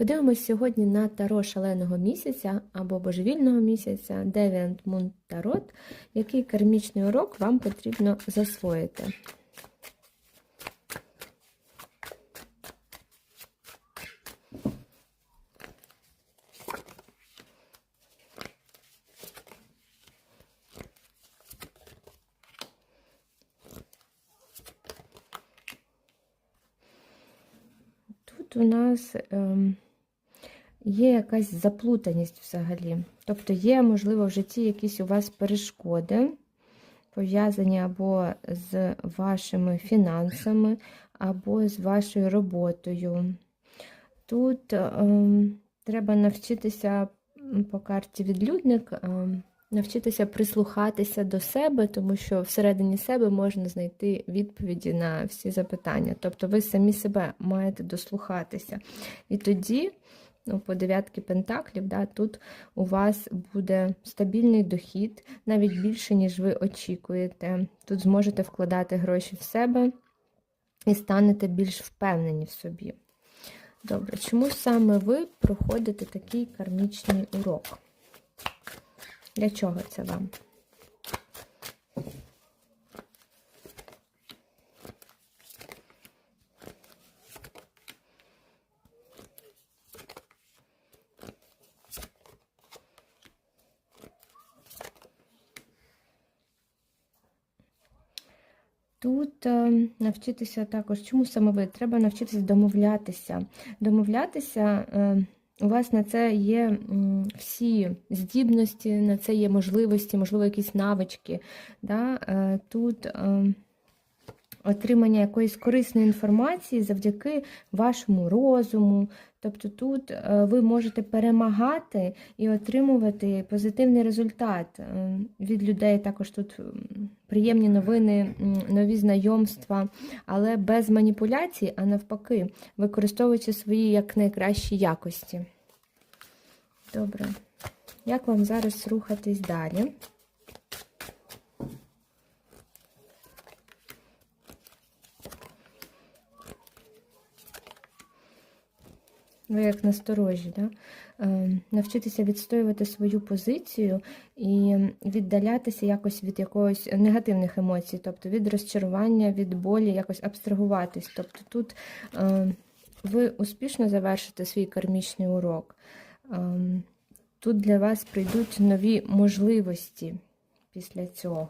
Подивимось сьогодні на таро шаленого місяця або божевільного місяця Deviant Moon Tarot, який кармічний урок вам потрібно засвоїти. У нас ем, є якась заплутаність взагалі. Тобто є, можливо, в житті якісь у вас перешкоди, пов'язані або з вашими фінансами, або з вашою роботою. Тут ем, треба навчитися по карті відлюдник. Ем, Навчитися прислухатися до себе, тому що всередині себе можна знайти відповіді на всі запитання. Тобто ви самі себе маєте дослухатися. І тоді, ну, по дев'ятки пентаклів, да, тут у вас буде стабільний дохід, навіть більше, ніж ви очікуєте. Тут зможете вкладати гроші в себе і станете більш впевнені в собі. Добре, чому саме ви проходите такий кармічний урок? Для чого це вам? Тут е, навчитися також, чому саме ви? Треба навчитися домовлятися. Домовлятися. Е, у вас на це є всі здібності, на це є можливості, можливо, якісь навички. Да? Тут отримання якоїсь корисної інформації завдяки вашому розуму. Тобто тут ви можете перемагати і отримувати позитивний результат від людей. Також тут приємні новини, нові знайомства, але без маніпуляцій, а навпаки, використовуючи свої як найкращі якості. Добре. Як вам зараз рухатись далі? Ви як насторожі, да? навчитися відстоювати свою позицію і віддалятися якось від якогось негативних емоцій, тобто від розчарування, від болі, якось абстрагуватись. Тобто тут ви успішно завершите свій кармічний урок. Тут для вас прийдуть нові можливості після цього.